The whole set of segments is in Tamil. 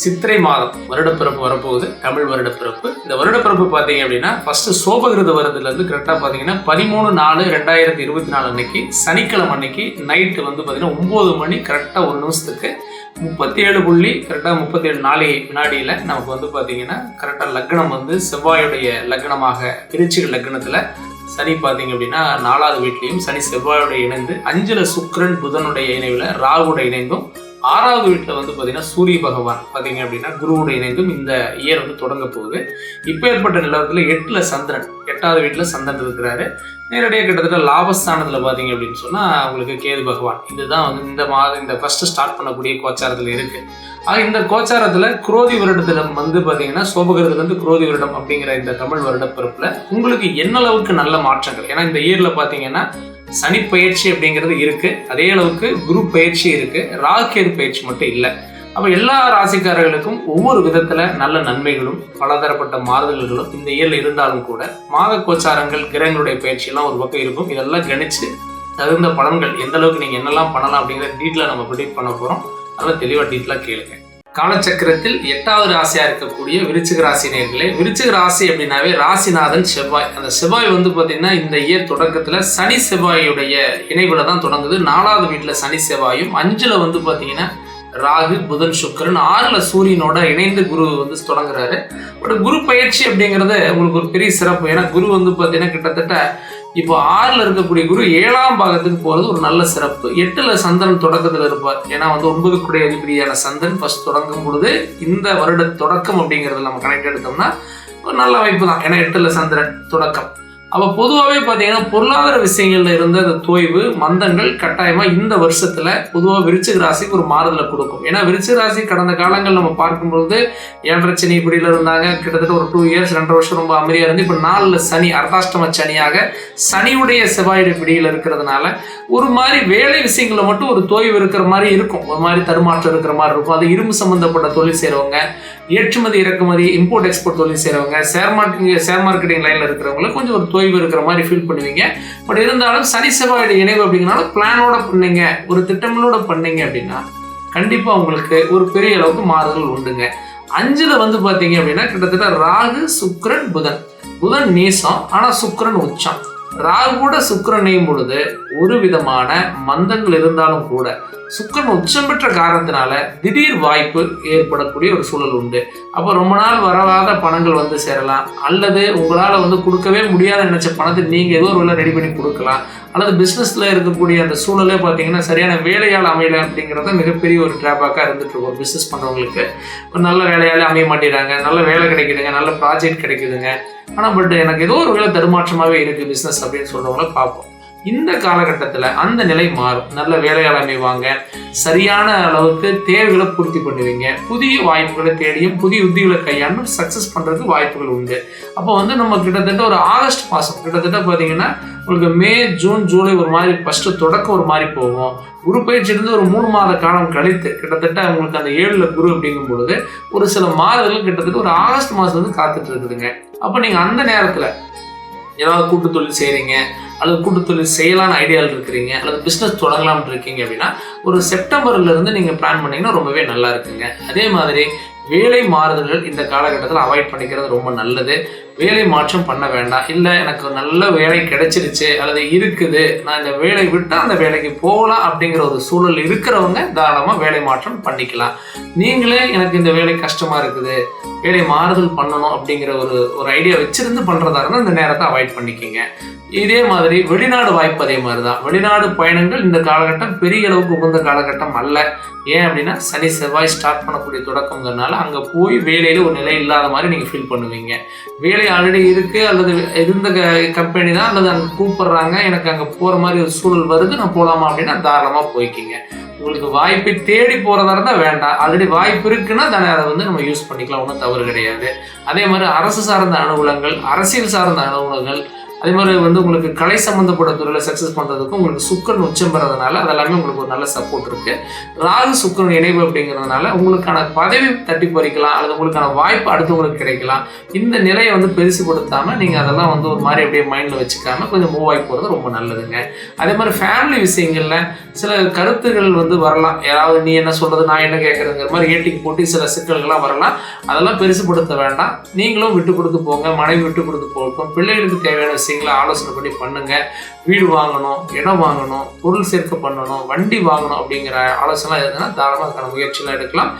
சித்திரை மாதம் வருடப்பிறப்பு வரப்போகுது தமிழ் வருடப்பிறப்பு. இந்த வருடப்பிறப்பு பார்த்தீங்க அப்படின்னா ஃபர்ஸ்ட் சோபகிருத வருதுலேருந்து கரெக்டாக பார்த்தீங்கன்னா பதிமூணு நாலு ரெண்டாயிரத்தி இருபத்தி நாலு அன்னைக்கு சனிக்கிழமை அன்னைக்கு நைட்டு வந்து பார்த்தீங்கன்னா ஒம்பது மணி கரெக்டாக ஒரு நிமிஷத்துக்கு முப்பத்தி ஏழு புள்ளி கரெக்டாக முப்பத்தி ஏழு நாளை வினாடியில் நமக்கு வந்து பார்த்தீங்கன்னா கரெக்டாக லக்னம் வந்து செவ்வாயுடைய லக்னமாக திருச்சிகள் லக்னத்தில் சனி பார்த்தீங்க அப்படின்னா நாலாவது வீட்லேயும் சனி செவ்வாயோட இணைந்து அஞ்சில் சுக்கிரன் புதனுடைய இணைவில் ராகுட இணைந்தும் ஆறாவது வீட்டில் வந்து பார்த்தீங்கன்னா சூரிய பகவான் பார்த்தீங்க அப்படின்னா குருவோட இணைந்தும் இந்த இயர் வந்து தொடங்க போகுது. இப்போ ஏற்பட்ட நிலவரத்தில் எட்டில் சந்திரன் எட்டாவது வீட்டில் சந்திரன் இருக்கிறாரு. நேரடியாக கிட்டத்தட்ட லாபஸ்தானத்தில் பார்த்தீங்க அப்படின்னு சொன்னால் உங்களுக்கு கேது பகவான். இதுதான் வந்து இந்த மாதம் இந்த ஃபர்ஸ்ட் ஸ்டார்ட் பண்ணக்கூடிய கோச்சாரத்தில் இருக்குது ஆக இந்த கோச்சாரத்தில் குரோதி வருடத்தில் வந்து பார்த்தீங்கன்னா சோபகிரதுலேருந்து குரோதி வருடம் அப்படிங்கிற இந்த தமிழ் வருட பிறப்பில் உங்களுக்கு என்ன அளவுக்கு நல்ல மாற்றங்கள்? ஏன்னா இந்த இயரில் பார்த்தீங்கன்னா சனி பயிற்சி அப்படிங்கிறது இருக்குது அதே அளவுக்கு குரு பயிற்சி இருக்குது ராகேது பயிற்சி மட்டும் இல்லை. அப்போ எல்லா ராசிக்காரர்களுக்கும் ஒவ்வொரு விதத்தில் நல்ல நன்மைகளும் பலதரப்பட்ட மாறுதல்களும் இந்த இயல் இருந்தாலும் கூட மாத கோச்சாரங்கள் கிரகங்களுடைய பயிற்சியெல்லாம் ஒரு பக்கம் இருக்கும். இதெல்லாம் கணிச்சு தகுந்த பலன்கள் எந்த அளவுக்கு நீங்கள் என்னெல்லாம் பண்ணலாம் அப்படிங்கிற டீட்டெயிலாக நம்ம ப்ரிடிக்ட் பண்ண போகிறோம் நல்லா தெளிவாக டீட்டெயிலாக கேளுங்க. காலச்சக்கரத்தில் எட்டாவது ராசியாக இருக்கக்கூடிய விருச்சிக ராசி நேர்களே விருச்சிக ராசி அப்படின்னாவே ராசிநாதன் செவ்வாய். அந்த செவ்வாய் வந்து பார்த்தீங்கன்னா இந்த இயர் தொடக்கத்தில் சனி செவ்வாயுடைய இணைவில் தான் தொடங்குது. நாலாவது வீட்டில் சனி செவ்வாயும் அஞ்சில் வந்து பார்த்தீங்கன்னா ராகு புதன் சுக்கரன் ஆறில் சூரியனோட இணைந்து குரு வந்து தொடங்குறாரு. ஒரு குரு பயிற்சி அப்படிங்கிறது உங்களுக்கு ஒரு பெரிய சிறப்பு. ஏன்னா குரு வந்து பார்த்தீங்கன்னா கிட்டத்தட்ட இப்போ ஆறில் இருக்கக்கூடிய குரு ஏழாம் பாகத்துக்கு போகிறது ஒரு நல்ல சிறப்பு. எட்டில் சந்திரன் தொடக்கத்தில் இருப்பார். ஏன்னா வந்து ஒன்பது அதிபதியான சந்திரன் ஃபர்ஸ்ட் தொடங்கும் பொழுது இந்த வருட தொடக்கம் அப்படிங்கிறத நம்ம கனெக்ட் எடுத்தோம்னா ஒரு நல்ல வாய்ப்பு தான். ஏன்னா எட்டில் சந்திரன் தொடக்கம். அப்போ பொதுவாகவே பார்த்தீங்கன்னா பொருளாதார விஷயங்களில் இருந்த அந்த தோய்வு மந்தங்கள் கட்டாயமாக இந்த வருஷத்தில் பொதுவாக விருச்சிக ராசிக்கு ஒரு மாறுதலை கொடுக்கும். ஏன்னா விருச்சிக ராசி கடந்த காலங்கள் நம்ம பார்க்கும்பொழுது ஏழரை சனி இப்படியில் இருந்தாங்க. கிட்டத்தட்ட ஒரு டூ இயர்ஸ் ரெண்டரை வருஷம் ரொம்ப அமைதியாக இருந்து இப்போ நாலில் சனி அர்த்தாஷ்டம சனியாக சனியுடைய செவ்வாயுடைய பிடியில் இருக்கிறதுனால ஒரு மாதிரி வேலை விஷயங்களில் மட்டும் ஒரு தோய்வு இருக்கிற மாதிரி இருக்கும். ஒரு மாதிரி தருமாற்றம் இருக்கிற மாதிரி இருக்கும். அது இரும்பு சம்மந்தப்பட்ட தொழில் செய்கிறவங்க ஏற்றுமதி இறக்குமதி இம்போர்ட் எக்ஸ்போர்ட் தொழில் செய்கிறவங்க ஷேர் மார்க்கெட் ஷேர் மார்க்கெட்டிங் லைனில் இருக்கிறவங்களுக்கு கொஞ்சம் ஒரு தொய்வு இருக்கிற மாதிரி ஃபீல் பண்ணுவீங்க. பட் இருந்தாலும் சனி செவ்வாயோட இணைவு அப்படிங்கிறனால பிளானோட பண்ணீங்க ஒரு திட்டங்களோட பண்ணீங்க அப்படின்னா கண்டிப்பாக உங்களுக்கு ஒரு பெரிய அளவுக்கு மாறுதல் உண்டுங்க. அஞ்சில் வந்து பார்த்தீங்க அப்படின்னா கிட்டத்தட்ட ராகு சுக்ரன் புதன். புதன் நீசம் ஆனால் சுக்ரன் உச்சம். ராகு கூட இணையும் பொழுது ஒரு விதமான மந்தங்கள் இருந்தாலும் கூட சுக்கிரன் உச்சம் பெற்ற காரணத்தினால திடீர் வாய்ப்பு ஏற்படக்கூடிய ஒரு சூழல் உண்டு. அப்போ ரொம்ப நாள் வரவாத பணங்கள் வந்து சேரலாம். அல்லது உங்களால் வந்து கொடுக்கவே முடியாத நினைச்ச பணத்தை நீங்கள் ஏதோ ஒரு வேலை ரெடி பண்ணி கொடுக்கலாம். அல்லது பிஸ்னஸில் இருக்கக்கூடிய அந்த சூழலே பார்த்தீங்கன்னா சரியான வேலையால் அமையல அப்படிங்கிறத மிகப்பெரிய ஒரு ட்ராபேக்காக இருந்துட்டு இருக்கும் பிஸ்னஸ் பண்ணுறவங்களுக்கு ஒரு நல்ல வேலையால் அமைய மாட்டேறாங்க நல்ல வேலை கிடைக்குதுங்க. நல்ல ப்ராஜெக்ட் கிடைக்குதுங்க. ஆனால் பட் எனக்கு ஏதோ ஒரு வேலை தடுமாற்றமாகவே இருக்குது பிஸ்னஸ் அப்படின்னு சொல்கிறவங்கள பார்ப்போம். இந்த காலகட்டத்தில் அந்த நிலை மாறும். நல்ல வேலையால் அமைவாங்க சரியான அளவுக்கு தேவைகளை பூர்த்தி பண்ணுவீங்க. புதிய வாய்ப்புகளை தேடியும் புதிய உத்திகளை கையாண்டும் சக்ஸஸ் பண்ணுறதுக்கு வாய்ப்புகள் உண்டு. அப்போ வந்து நம்ம கிட்டத்தட்ட ஒரு ஆகஸ்ட் மாதம் கிட்டத்தட்ட பார்த்தீங்கன்னா உங்களுக்கு மே ஜூன் ஜூலை ஒரு மாதிரி ஃபஸ்ட்டு தொடக்கம் ஒரு மாதிரி போகும். குரு பயிற்சியிலிருந்து ஒரு மூணு மாத காலம் கழித்து கிட்டத்தட்ட உங்களுக்கு அந்த ஏழில் குரு அப்படிங்கும் பொழுது ஒரு சில மாதங்கள் கிட்டத்தட்ட ஒரு ஆகஸ்ட் மாதம் வந்து காத்துட்டு இருக்குதுங்க. அப்போ நீங்கள் அந்த நேரத்தில் ஏதாவது கூட்டு தொழில் செய்கிறீங்க அல்லது கூட்டு தொழில் செய்யலாம்னு ஐடியாவில் இருக்கிறீங்க அல்லது பிஸ்னஸ் தொடங்கலாம்னு இருக்கீங்க அப்படின்னா ஒரு செப்டம்பர்ல இருந்து நீங்கள் பிளான் பண்ணீங்கன்னா ரொம்பவே நல்லா இருக்குங்க. அதே மாதிரி வேலை மாறுதல்கள் இந்த காலகட்டத்தில் அவாய்ட் பண்ணிக்கிறது ரொம்ப நல்லது. வேலை மாற்றம் பண்ண வேண்டாம். இல்லை எனக்கு நல்ல வேலை கிடைச்சிருச்சு அல்லது இருக்குது நான் இந்த வேலை விட்டால் அந்த வேலைக்கு போகலாம் அப்படிங்கிற ஒரு சூழல் இருக்கிறவங்க தாராளமாக வேலை மாற்றம் பண்ணிக்கலாம். நீங்களே எனக்கு இந்த வேலை கஷ்டமாக இருக்குது வேலை மாறுதல் பண்ணணும் அப்படிங்கிற ஒரு ஒரு ஐடியா வச்சுருந்து பண்ணுறதா இருந்தால் இந்த நேரத்தை அவாய்ட் பண்ணிக்கிங்க. இதே மாதிரி வெளிநாடு வாய்ப்பு அதே மாதிரி தான் வெளிநாடு பயணங்கள் இந்த காலகட்டம் பெரிய அளவுக்கு உகந்த காலகட்டம் அல்ல. ஏன் அப்படின்னா சனி செவ்வாய் ஸ்டார்ட் பண்ணக்கூடிய தொடக்கங்கிறதுனால அங்கே போய் வேலையில் ஒரு நிலை இல்லாத மாதிரி நீங்கள் ஃபீல் பண்ணுவீங்க. வேலை ஆல்ரெடி இருக்குது அல்லது இருந்த கம்பெனி தான் அல்லது அங்கே கூப்பிட்றாங்க எனக்கு அங்கே போகிற மாதிரி ஒரு சூழல் வருது நான் போகலாமா அப்படின்னா தாராளமாக போய்க்கிங்க. உங்களுக்கு வாய்ப்பை தேடி போகிறதா இருந்தால் வேண்டாம். ஆல்ரெடி வாய்ப்பு இருக்குன்னா தானே அதை வந்து நம்ம யூஸ் பண்ணிக்கலாம் ஒன்றும் தவறு கிடையாது. அதே மாதிரி அரசு சார்ந்த அனுகூலங்கள் அரசியல் சார்ந்த அனுகூலங்கள் அதே மாதிரி வந்து உங்களுக்கு கலை சம்மந்தப்பட்ட துறையில் சக்ஸஸ் பண்ணுறதுக்கும் உங்களுக்கு சுக்கரன் உச்சம் பெறதுனால அதெல்லாமே உங்களுக்கு ஒரு நல்ல சப்போர்ட் இருக்குது ராகு சுக்கரன் இணைவு அப்படிங்கிறதுனால உங்களுக்கான பதவி தட்டி பறிக்கலாம் அல்லது உங்களுக்கான வாய்ப்பு அடுத்தவங்களுக்கு கிடைக்கலாம். இந்த நிலையை வந்து பெருசுப்படுத்தாமல் நீங்கள் அதெல்லாம் வந்து ஒரு மாதிரி அப்படியே மைண்டில் வச்சுக்காமல் கொஞ்சம் மூவ் ஆகி போகிறது ரொம்ப நல்லதுங்க. அதே மாதிரி ஃபேமிலி விஷயங்களில் சில கருத்துகள் வந்து வரலாம். யாராவது நீ என்ன சொல்கிறது நான் என்ன கேட்குறதுங்கிற மாதிரி ஏட்டிக்கு போட்டி சில சிக்கல்கள்லாம் வரலாம். அதெல்லாம் பெருசுப்படுத்த வேண்டாம். நீங்களும் விட்டு கொடுத்து போங்க மனைவி விட்டு கொடுத்து போகட்டும் பிள்ளைகளுக்கு தேவையான விஷயம் விஷயங்களை ஆலோசனை பண்ணி பண்ணுங்க. வீடு வாங்கணும் இடம் வாங்கணும் பொருள் சேர்க்க பண்ணணும் வண்டி வாங்கணும் அப்படிங்கிற ஆலோசனை எதுனா தாராளமாக அதுக்கான முயற்சியெல்லாம் எடுக்கலாம்.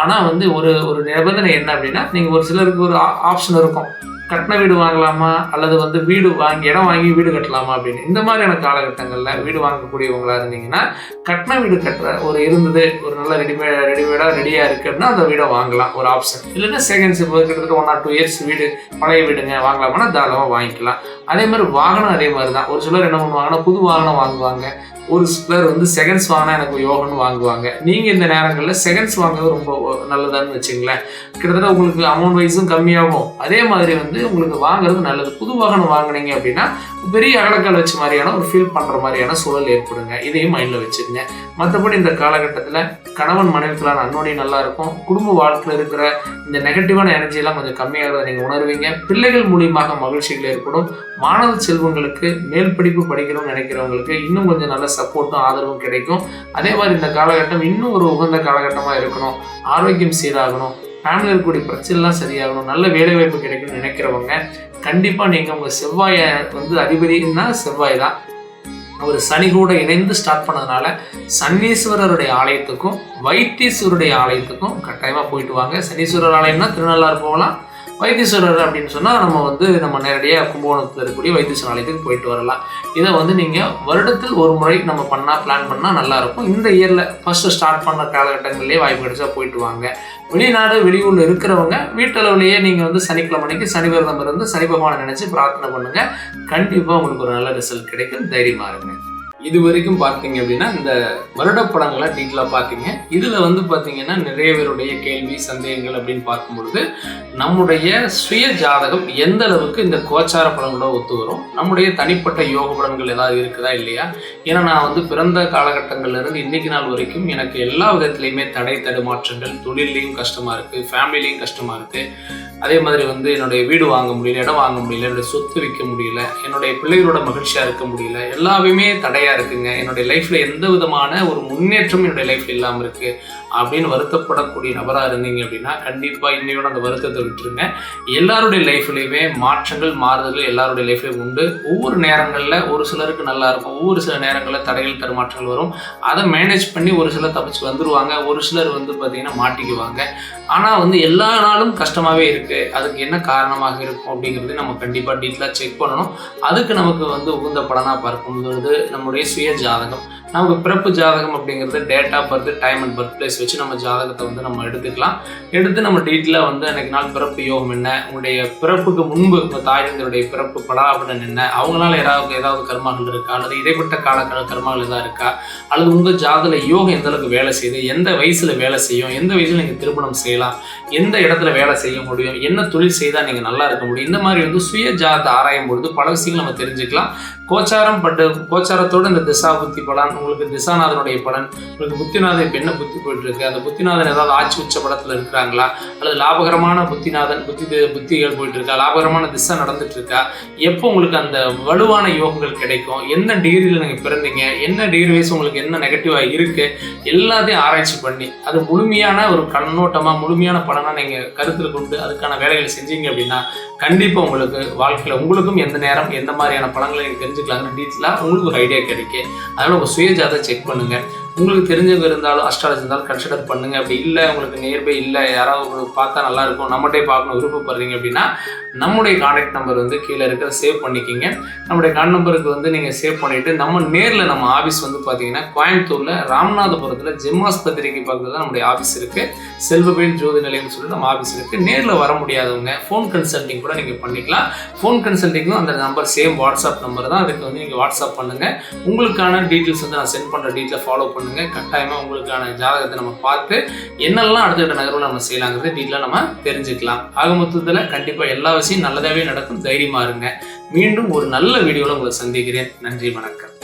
ஆனால் வந்து ஒரு ஒரு நிபந்தனை என்ன அப்படின்னா நீங்கள் ஒரு சிலருக்கு ஒரு ஆப்ஷன் இருக்கும். கட்டின வீடு வாங்கலாமா? அல்லது வந்து வீடு வாங்கி இடம் வாங்கி வீடு கட்டலாமா அப்படின்னு. இந்த மாதிரியான காலகட்டங்களில் வீடு வாங்கக்கூடியவங்களாக இருந்தீங்கன்னா கட்டின வீடு கட்டுற ஒரு இருந்தது ஒரு நல்ல ரெடிமேட் ரெடிமேடாக ரெடியாக இருக்குன்னா அந்த வீடை வாங்கலாம் ஒரு ஆப்ஷன் இல்லைன்னா செகண்ட்ஸ் இப்போ கிட்டத்தட்ட ஒன் ஆர் டூ இயர்ஸ் வீடு பழைய வீடுங்க வாங்கலாமான்னா தாராளமாக வாங்கிக்கலாம். அதே மாதிரி வாகனம் அதே மாதிரி தான். ஒரு சிலர் என்ன பண்ணுவாங்கன்னா புது வாகனம் வாங்குவாங்க. ஒரு சிலர் வந்து செகண்ட்ஸ் வாங்கினா எனக்கு யோகன்னு வாங்குவாங்க. நீங்கள் இந்த நேரங்களில் செகண்ட்ஸ் வாங்குறது ரொம்ப நல்லதான்னு வச்சுங்களேன். கிட்டத்தட்ட உங்களுக்கு அமௌண்ட் வைஸும் கம்மியாகும். அதே மாதிரி வந்து உங்களுக்கு வாங்குறது நல்லது. புது வாகனம் வாங்குனீங்க அப்படின்னா பெரிய அகலக்கால் வச்ச மாதிரியான ஒரு ஃபீல் பண்ணுற மாதிரியான சூழல் ஏற்படுங்க. இதையும் மைண்டில் வச்சுக்கோங்க. மற்றபடி இந்த காலகட்டத்தில் கணவன் மனைவிக்கெல்லாம் அன்னோடி நல்லா இருக்கும். குடும்ப வாழ்க்கையில் இருக்கிற இந்த நெகட்டிவான எனர்ஜியெல்லாம் கொஞ்சம் கம்மியாகிறத நீங்கள் உணர்வீங்க. பிள்ளைகள் மூலியமாக மகிழ்ச்சிகள் ஏற்படும். மாணவ செல்வங்களுக்கு மேல் படிப்பு படிக்கணும்னு நினைக்கிறவங்களுக்கு இன்னும் கொஞ்சம் நல்ல சப்போர்ட்டும் ஆதரவும் கிடைக்கும். அதே மாதிரி இந்த காலகட்டம் இன்னும் ஒரு உகந்த காலகட்டமாக இருக்கணும். ஆரோக்கியம் சீராகணும். ஃபேமிலியில் இருக்கக்கூடிய பிரச்சனைலாம் சரியாகணும் நல்ல வேலை வாய்ப்பு கிடைக்கும்னு நினைக்கிறவங்க கண்டிப்பாக நீங்கள் உங்கள் செவ்வாயை வந்து அதிபதினா செவ்வாய் தான். அவர் சனி கூட இணைந்து ஸ்டார்ட் பண்ணதுனால சன்னீஸ்வரருடைய ஆலயத்துக்கும் வைத்தீஸ்வருடைய ஆலயத்துக்கும் கட்டாயமாக போயிட்டு வாங்க. சனீஸ்வரர் ஆலயம்னா திருநள்ளாறு போகலாம். வைத்தீஸ்வரர் அப்படின்னு சொன்னால் நம்ம வந்து நம்ம நேரடியாக கும்பகோணத்தில் இருக்கக்கூடிய வைத்தீஸ்வரர் ஆலயத்துக்கு போயிட்டு வரலாம். இதை வந்து நீங்கள் வருடத்தில் ஒரு முறை நம்ம பண்ணால் பிளான் பண்ணால் நல்லாயிருக்கும் இந்த இயரில் ஃபஸ்ட்டு ஸ்டார்ட் பண்ண காலகட்டங்கள்லேயே வாய்ப்பு கிடைச்சா போயிட்டு வாங்க. வெளிநாடு வெளியூரில் இருக்கிறவங்க வீட்டளவுலேயே நீங்கள் வந்து சனிக்கிழமைக்கு சனி விரதம் இருந்து சனி பகவானை நினச்சி பிரார்த்தனை பண்ணுங்கள் கண்டிப்பாக உங்களுக்கு ஒரு நல்ல ரிசல்ட் கிடைக்கும். தைரியமாக இருங்க. இது வரைக்கும் பார்த்தீங்க அப்படின்னா இந்த வருட படங்களை டீட்டெயிலாக பார்த்தீங்க. இதில் வந்து பார்த்தீங்கன்னா நிறைய பேருடைய கேள்வி சந்தேகங்கள் அப்படின்னு பார்க்கும்பொழுது நம்முடைய சுய ஜாதகம் எந்த அளவுக்கு இந்த கோச்சார படங்களோட ஒத்து வரும்? நம்முடைய தனிப்பட்ட யோக படங்கள் ஏதாவது இருக்குதா இல்லையா? ஏன்னா நான் வந்து பிறந்த காலகட்டங்கள்லேருந்து இன்னைக்கு நாள் வரைக்கும் எனக்கு எல்லா விதத்துலையுமே தடை தடுமாற்றங்கள் தொழிலையும் கஷ்டமாக இருக்குது ஃபேமிலிலையும் கஷ்டமாக இருக்குது அதே மாதிரி வந்து என்னுடைய வீடு வாங்க முடியல இடம் வாங்க முடியல என்னுடைய சொத்து விற்க முடியல என்னுடைய பிள்ளைகளோட மகிழ்ச்சியாக இருக்க முடியல எல்லாமே தடையாக இருக்குங்க. என்னுடைய லைஃப்ல எந்த விதமான ஒரு முன்னேற்றம் என்னுடைய லைஃப்ல இல்லாம இருக்கு. அப்படின்னு வருத்தப்படக்கூடிய நபராக இருந்தீங்க அப்படின்னா கண்டிப்பாக இன்னையோட அந்த வருத்தத்தை விட்டுருங்க. எல்லாருடைய லைஃப்லேயுமே மாற்றங்கள் மாறுதல்கள் எல்லாருடைய லைஃப்லயும் உண்டு. ஒவ்வொரு நேரங்களில் ஒரு சிலருக்கு நல்லா இருக்கும். ஒவ்வொரு சில நேரங்களில் தடைகள் தருமாற்றங்கள் வரும். அதை மேனேஜ் பண்ணி ஒரு சிலர் தப்பிச்சு வந்துடுவாங்க ஒரு சிலர் வந்து பார்த்தீங்கன்னா மாட்டிக்குவாங்க. ஆனால் வந்து எல்லா நாளும் கஷ்டமாகவே இருக்குது அதுக்கு என்ன காரணமாக இருக்கும் அப்படிங்கிறது நம்ம கண்டிப்பாக டீட்டெயிலாக செக் பண்ணணும். அதுக்கு நமக்கு வந்து உகுந்த படனாக பார்க்கும்போது நம்முடைய சுய ஜாதகம் நமக்கு பிறப்பு ஜாதகம் அப்படிங்கிறது date of birth time and birth place வச்சு நம்ம ஜாதகத்தை வந்து நம்ம எடுத்துக்கலாம். எடுத்து நம்ம டீட்டெயிலாக வந்து அன்னைக்கு நாள் பிறப்பு யோகம் என்ன? உங்களுடைய பிறப்புக்கு முன்பு உங்கள் தாயினுடைய பிறப்பு படாபடன் என்ன? அவங்களால ஏதாவது ஏதாவது கர்மாக்கள் இருக்கா? அல்லது இடைப்பட்ட கால கால கர்மாக்கள் எதாவது இருக்கா? அல்லது உங்கள் ஜாதல யோகம் எந்த அளவுக்கு வேலை செய்யுது? எந்த வயசில் வேலை செய்யும்? எந்த வயசில் நீங்கள் திருமணம் செய்யலாம்? எந்த இடத்துல வேலை செய்ய முடியும்? என்ன தொழில் செய்தால் நீங்கள் நல்லா இருக்க முடியும்? இந்த மாதிரி வந்து சுய ஜாதத்தை ஆராயும் பொழுது பல விஷயங்கள் நம்ம தெரிஞ்சுக்கலாம். கோச்சாரம் பட்டு கோச்சாரத்தோட இந்த திசா புத்தி பலன் உங்களுக்கு திசாநாதனுடைய பலன் உங்களுக்கு புத்திநாதன் இப்போ என்ன புத்தி போயிட்டு இருக்கு அந்த புத்திநாதன் ஏதாவது ஆட்சி உச்ச படத்தில் இருக்கிறாங்களா? அல்லது லாபகரமான புத்திநாதன் புத்தி புத்திகள் போயிட்டு இருக்கா லாபகரமான திசை நடந்துட்டு இருக்கா எப்போ உங்களுக்கு அந்த வலுவான யோகங்கள் கிடைக்கும்? என்ன டிகிரியில் நீங்கள் பிறந்தீங்க? என்ன டிகிரி வயசு உங்களுக்கு என்ன நெகட்டிவாக இருக்கு? எல்லாத்தையும் ஆராய்ச்சி பண்ணி அது முழுமையான ஒரு கண்ணோட்டமாக முழுமையான பலனாக நீங்கள் கருத்தில் கொண்டு அதுக்கான வேலைகளை செஞ்சீங்க அப்படின்னா கண்டிப்பாக உங்களுக்கு வாழ்க்கையில் உங்களுக்கும் எந்த நேரம் எந்த மாதிரியான பழங்களை நீங்கள் தெரிஞ்சுக்கலாங்கன்னு டீட்டெயிலாக உங்களுக்கு ஒரு ஐடியா கிடைக்கும். அதனால் உங்கள் சுயஜாதை செக் பண்ணுங்கள் உங்களுக்கு தெரிஞ்சவங்க இருந்தாலும் அஸ்ட்ராலஜி இருந்தாலும் கன்சிடர் பண்ணுங்க. அப்படி இல்லை உங்களுக்கு நியர்பை இல்லை யாராவது உங்களுக்கு பார்த்தா நல்லா இருக்கும் நம்மகிட்டே பார்க்கணும் விருப்பப்படுறீங்க அப்படின்னா நம்முடைய கான்டாக்ட் நம்பர் வந்து கீழே இருக்கிற சேவ் பண்ணிக்கிங்க. நம்முடைய கான் நம்பருக்கு வந்து நீங்கள் சேவ் பண்ணிவிட்டு நம்ம நேரில் நம்ம ஆஃபீஸ் வந்து பார்த்தீங்கன்னா கோயம்புத்தூரில் ராமநாதபுரத்தில் ஜெம்மாஸ்பத்திரிக்கு பக்கத்தில் தான் நம்முடைய ஆஃபீஸ் இருக்குது செல்வபயில் ஜோதி நிலையம்னு சொல்லி நம்ம ஆஃபீஸ் இருக்குது நேரில் வர முடியாதவங்க ஃபோன் கன்சல்டிங் கூட நீங்கள் பண்ணிக்கலாம். ஃபோன் கன்சல்டிங்கும் அந்த நம்பர் சேம் வாட்ஸ்அப் நம்பர் தான். அதுக்கு வந்து நீங்கள் வாட்ஸ்அப் பண்ணுங்கள் உங்களுக்கான டீட்டெயில்ஸ் வந்து நான் சென்ட் பண்ணுற டீட்டெயில் ஃபாலோ பண்ணுங்கள் கட்டாயமாக உங்களுக்கான ஜாதகத்தை நம்ம பார்த்து என்னெல்லாம் அடுத்த நகர்வில் நம்ம செய்யலாங்கிறது டீட்டெயிலாக நம்ம தெரிஞ்சுக்கலாம். ஆக மொத்தத்தில் கண்டிப்பாக எல்லா விஷயம் நல்லதாகவே நடக்கும். தைரியமாக இருங்க. மீண்டும் ஒரு நல்ல வீடியோவில் உங்களை சந்திக்கிறேன். நன்றி வணக்கம்.